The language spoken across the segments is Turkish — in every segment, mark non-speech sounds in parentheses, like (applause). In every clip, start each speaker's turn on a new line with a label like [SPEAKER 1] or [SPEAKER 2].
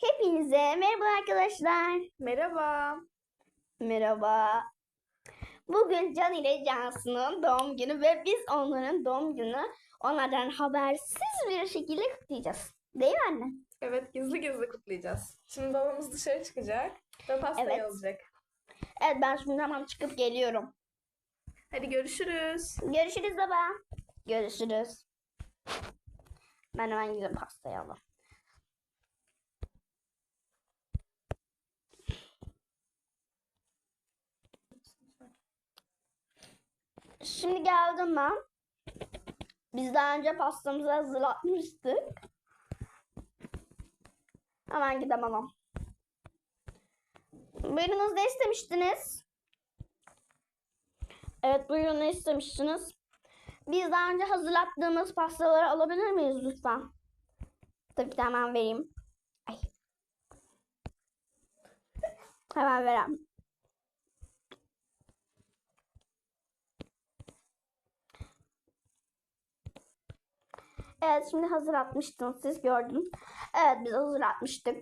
[SPEAKER 1] Hepinize merhaba arkadaşlar.
[SPEAKER 2] Merhaba.
[SPEAKER 1] Merhaba. Bugün Can ile Cansu'nun doğum günü ve biz onların doğum günü onlardan habersiz bir şekilde kutlayacağız. Değil mi anne?
[SPEAKER 2] Evet gizli gizli kutlayacağız. Şimdi babamız dışarı çıkacak ve pastayı
[SPEAKER 1] Evet.
[SPEAKER 2] alacak.
[SPEAKER 1] Evet ben şimdi hemen çıkıp geliyorum.
[SPEAKER 2] Hadi görüşürüz.
[SPEAKER 1] Görüşürüz baba. Görüşürüz. Ben hemen gidip pastayı alayım. Şimdi geldim ben. Biz daha önce pastamızı hazırlatmıştık. Hemen gidelim. Buyurunuz ne istemiştiniz? Evet buyurun ne istemiştiniz? Biz daha önce hazırlattığımız pastaları alabilir miyiz lütfen? Tabii ki hemen vereyim. Ay. Hemen vereyim. Evet şimdi hazırlatmıştınız siz gördüm. Evet biz hazırlatmıştık.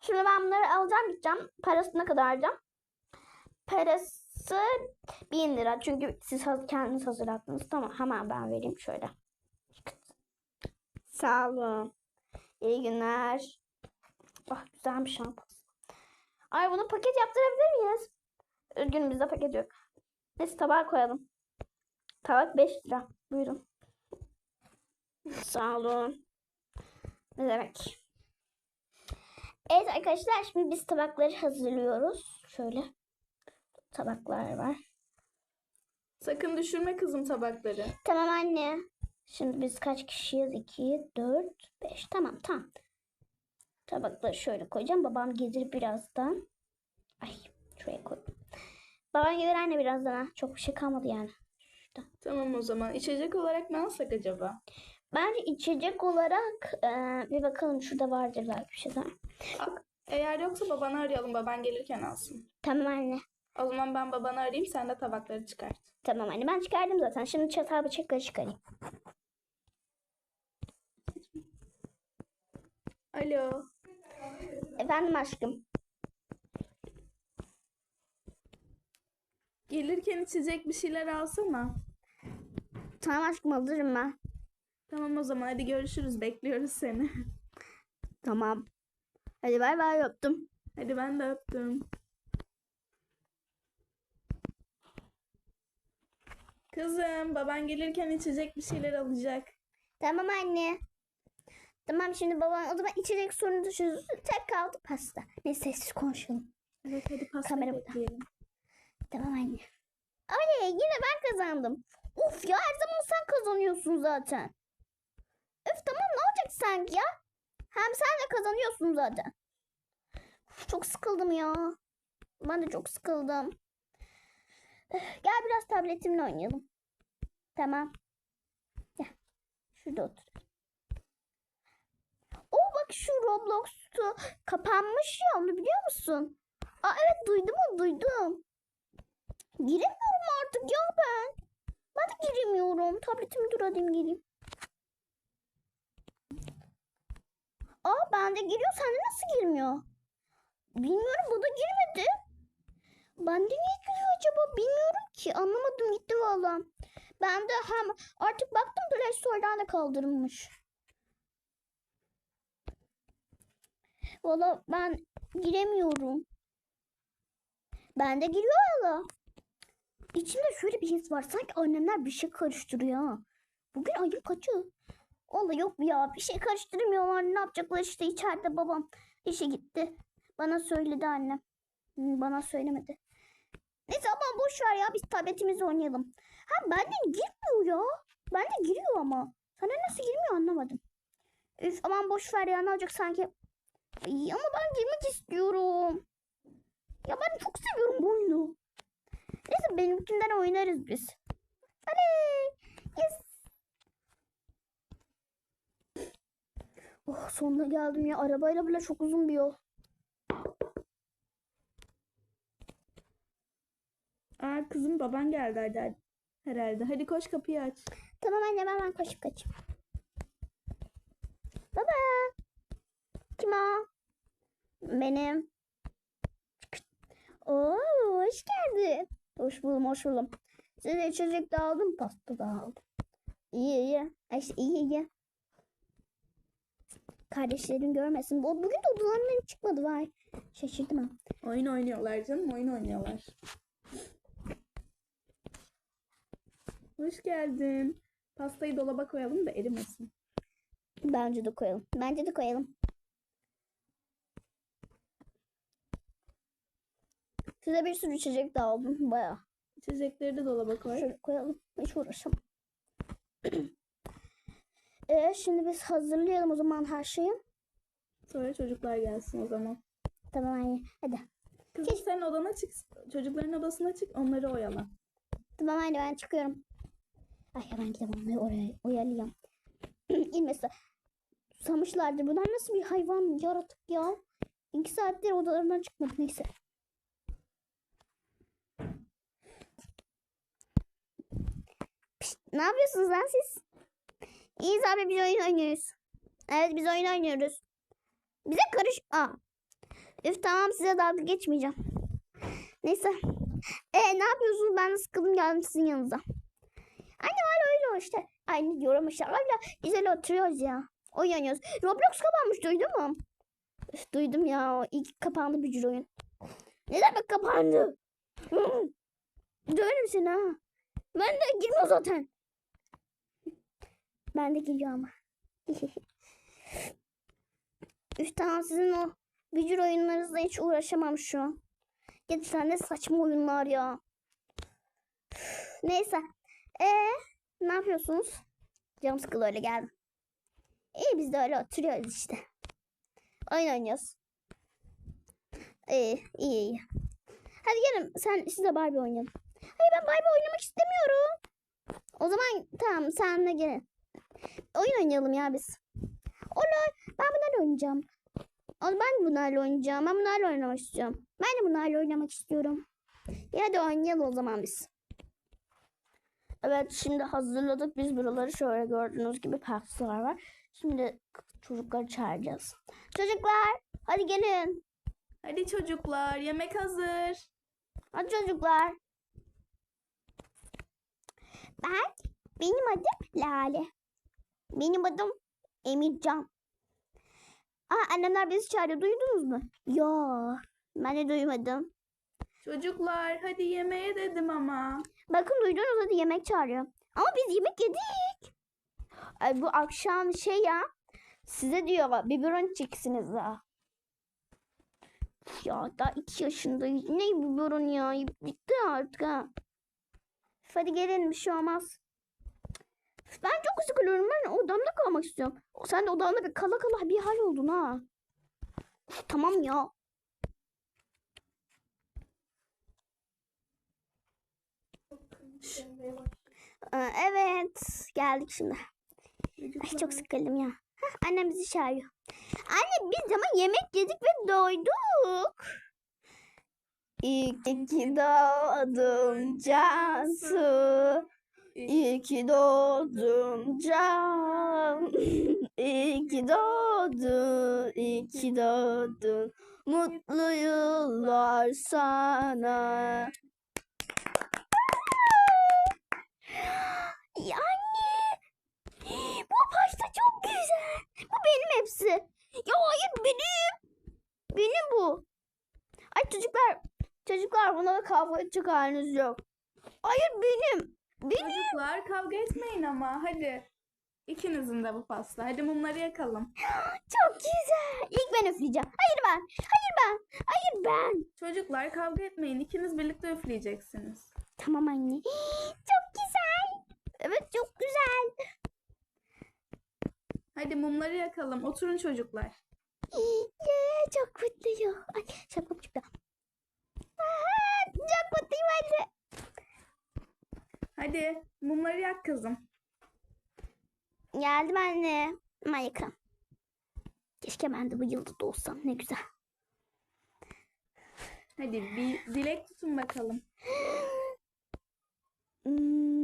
[SPEAKER 1] Şimdi ben bunları alacağım gideceğim. Parası ne kadar alacağım? Parası 1000 lira. Çünkü siz kendiniz hazırlattınız. Tamam hemen ben vereyim şöyle. Sağ olun. İyi günler. Ah güzelmiş şampuan. Ay bunu paket yaptırabilir miyiz? Günümüzde paket yok. Neyse tabağa koyalım. Tabak 5 lira. Buyurun. Sağ olun. Ne demek? Evet arkadaşlar şimdi biz tabakları hazırlıyoruz. Şöyle tabaklar var.
[SPEAKER 2] Sakın düşürme kızım tabakları.
[SPEAKER 1] Tamam anne. Şimdi biz kaç kişiyiz? 2, 4, 5. Tamam tamam. Tabakları şöyle koyacağım. Babam gelir birazdan. Ay şuraya koy. Babam gelir anne birazdan. ha. Çok bir şey kalmadı yani.
[SPEAKER 2] Tamam o zaman. İçecek olarak ne alsak acaba?
[SPEAKER 1] Bence içecek olarak eee, bir bakalım şurada vardır belki bir şeyler.
[SPEAKER 2] Eğer yoksa babanı arayalım. Baban gelirken alsın.
[SPEAKER 1] Tamam anne.
[SPEAKER 2] O zaman ben babanı arayayım. Sen de tabakları çıkart.
[SPEAKER 1] Tamam anne ben çıkardım zaten. Şimdi çatal bıçakları çıkarayım.
[SPEAKER 2] Alo.
[SPEAKER 1] Efendim aşkım.
[SPEAKER 2] Gelirken içecek bir şeyler alsana.
[SPEAKER 1] Tamam aşkım alırım ben.
[SPEAKER 2] Tamam o zaman. Hadi görüşürüz. Bekliyoruz seni.
[SPEAKER 1] Tamam. Hadi bay bay öptüm.
[SPEAKER 2] Hadi ben de öptüm. Kızım, baban gelirken içecek bir şeyler alacak.
[SPEAKER 1] Tamam anne. Tamam şimdi babam o zaman içecek sorunu düşüyoruz. Tek kaldı pasta. Neyse sessiz konuşalım.
[SPEAKER 2] Evet, hadi pasta
[SPEAKER 1] Kamera
[SPEAKER 2] bekleyelim.
[SPEAKER 1] Tamam anne. Oley yine ben kazandım. Uf ya her zaman sen kazanıyorsun zaten. Öf tamam ne olacak sanki ya? Hem sen de kazanıyorsun zaten. Çok sıkıldım ya. Ben de çok sıkıldım. Gel biraz tabletimle oynayalım. Tamam. Gel. Şurada otur. O bak şu Roblox'tu kapanmış ya onu biliyor musun? Aa evet duydum onu duydum. Giremiyorum artık ya ben. Ben de giremiyorum. Tabletimi dur alayım gireyim. Bende giriyor. Sende nasıl girmiyor? Bilmiyorum bu da girmedi. Bende niye giriyor acaba? Bilmiyorum ki. Anlamadım gitti valla. Ben de hem artık baktım Play Store'dan da kaldırılmış. Valla ben giremiyorum. Bende giriyor valla. İçimde şöyle bir his var. Sanki annemler bir şey karıştırıyor. Bugün ayın kaçı? Valla yok ya. Bir şey karıştırmıyorlar. Ne yapacaklar işte içeride babam işe gitti. Bana söyledi annem. Bana söylemedi. Neyse ama boş ver ya. Biz tabletimizle oynayalım. Ha bende girmiyor ya. Bende giriyor ama. Sana nasıl girmiyor anlamadım. Üf aman boş ver ya. Ne olacak sanki. Ay, ama ben girmek istiyorum. Ya ben çok seviyorum bu oyunu. Neyse benimkinden oynarız biz. Hadi. Yes. Oh sonuna geldim ya. Arabayla bile çok uzun bir yol.
[SPEAKER 2] Aa kızım baban geldi hadi. Herhalde. Hadi koş kapıyı aç.
[SPEAKER 1] Tamam anne ben, ben koşup kaçayım. Baba. Kim o? Benim. Oo, hoş geldin. Hoş buldum, hoş buldum. Size içecek de aldım, pasta da aldım. İyi iyi. İşte iyi iyi. Kardeşlerim görmesin. Bu- Bugün de odalarından çıkmadı vay. Şaşırdım ha.
[SPEAKER 2] Oyun oynuyorlar canım oyun oynuyorlar. Hoş geldin. Pastayı dolaba koyalım da erimesin.
[SPEAKER 1] Bence de koyalım. Bence de koyalım. Size bir sürü içecek de aldım. Baya.
[SPEAKER 2] İçecekleri de dolaba koy.
[SPEAKER 1] Şöyle koyalım. Hiç uğraşamam. (clears throat) ee, şimdi biz hazırlayalım o zaman her şeyi.
[SPEAKER 2] Sonra çocuklar gelsin o zaman.
[SPEAKER 1] Tamam anne. Hadi.
[SPEAKER 2] Kızım sen odana çık. Çocukların odasına çık. Onları oyala.
[SPEAKER 1] Tamam anne ben çıkıyorum. Ay hemen gideyim onları oraya oyalayayım. (clears throat) İnmesi. Susamışlardır. Bunlar nasıl bir hayvan yaratık ya? İki saattir odalarından çıkmadı neyse. Pişt, ne yapıyorsunuz lan siz? İyiyiz abi biz oyun oynuyoruz. Evet biz oyun oynuyoruz. Bize karış... Aa. Üf tamam size dalga geçmeyeceğim. Neyse. E ne yapıyorsunuz? Ben de sıkıldım geldim sizin yanınıza. Anne var öyle o işte. Aynı diyorum işte. Öyle güzel oturuyoruz ya. Oyun oynuyoruz. Roblox kapanmış duydun mu? Üf, duydum ya. İlk kapandı bücür oyun. Ne demek kapandı? Hı. Döverim seni ha. Ben de girmiyor zaten. Ben de geliyor ama. (laughs) Tamam sizin o bücür oyunlarınızla hiç uğraşamam şu an. Gerçekten ne saçma oyunlar ya. (sighs) Neyse. Ee, ne yapıyorsunuz? Canım sıkıldı öyle geldim. İyi biz de öyle oturuyoruz işte. Oyun oynuyoruz. İyi, iyi, iyi. Hadi gelin sen siz de Barbie oynayalım. Hayır ben Barbie oynamak istemiyorum. O zaman tamam sen de gelin. Oyun oynayalım ya biz. Olur. Ben bunlarla oynayacağım. Ben bunlarla oynayacağım. Ben bunlarla oynamak istiyorum. Ben de bunlarla oynamak istiyorum. Ya hadi oynayalım o zaman biz. Evet şimdi hazırladık biz buraları şöyle gördüğünüz gibi pastalar var. Şimdi çocukları çağıracağız. Çocuklar hadi gelin.
[SPEAKER 2] Hadi çocuklar yemek hazır.
[SPEAKER 1] Hadi çocuklar. Ben benim adım Lale. Benim adım Emircan. Aa annemler bizi çağırıyor duydunuz mu? Yo ben de duymadım.
[SPEAKER 2] Çocuklar hadi yemeğe dedim ama.
[SPEAKER 1] Bakın duydunuz hadi yemek çağırıyor. Ama biz yemek yedik. Ay, bu akşam şey ya. Size diyor biberon çeksiniz daha. Ya daha iki yaşındayız. Ne biberon ya? Bitti artık ha. Hadi gelin bir şey olmaz. Ben çok sıkılıyorum. Ben odamda kalmak istiyorum. Sen de odanda bir kala kala bir hal oldun ha. Tamam ya. Aa, Evet. Geldik şimdi. Ay çok sıkıldım ya. Hah, annem bizi çağırıyor. Anne biz ama yemek yedik ve doyduk. İyi ki doğdun Cansu. İyi ki doğdun Can. (laughs) İyi ki doğdun, iyi ki doğdun. Mutlu yıllar sana. (gasps) Ya anne. Bu pasta çok güzel. Bu benim hepsi. Ya hayır benim. Benim bu. Ay çocuklar. Çocuklar buna kavga edecek yok. Hayır benim. Benim.
[SPEAKER 2] Çocuklar kavga etmeyin ama hadi. İkinizin de bu pasta. Hadi mumları yakalım. (gasps)
[SPEAKER 1] Çok güzel. İlk ben üfleyeceğim. Hayır ben. Hayır ben. Hayır ben.
[SPEAKER 2] Çocuklar kavga etmeyin. İkiniz birlikte üfleyeceksiniz.
[SPEAKER 1] Tamam anne. (gasps) Çok güzel. Evet çok güzel.
[SPEAKER 2] Hadi mumları yakalım. Oturun çocuklar.
[SPEAKER 1] Çok mutluyum. Ay şapkam çıktı. Çok mutluyum anne.
[SPEAKER 2] Hadi mumları yak kızım.
[SPEAKER 1] Geldim anne. Ama yakın. Keşke ben de bu yılda doğsam ne güzel.
[SPEAKER 2] Hadi bir dilek tutun bakalım. (gasps)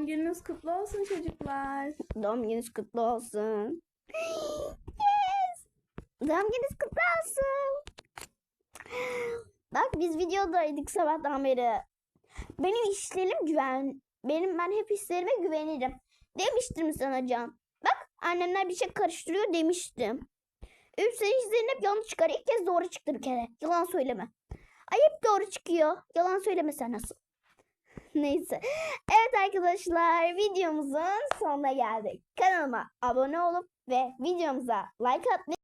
[SPEAKER 2] Doğum gününüz kutlu olsun çocuklar.
[SPEAKER 1] Doğum gününüz kutlu olsun. Yes! Doğum gününüz kutlu olsun. Bak biz videodaydık sabahtan beri. Benim işlerim güven. Benim ben hep hislerime güvenirim. Demiştim sana Can. Bak annemler bir şey karıştırıyor demiştim. Üç senin işlerin hep yanlış çıkar. İlk kez doğru çıktı bir kere. Yalan söyleme. Ay hep doğru çıkıyor. Yalan söyleme sen nasıl? (laughs) Neyse. Evet arkadaşlar videomuzun sonuna geldik. Kanalıma abone olup ve videomuza like atmayı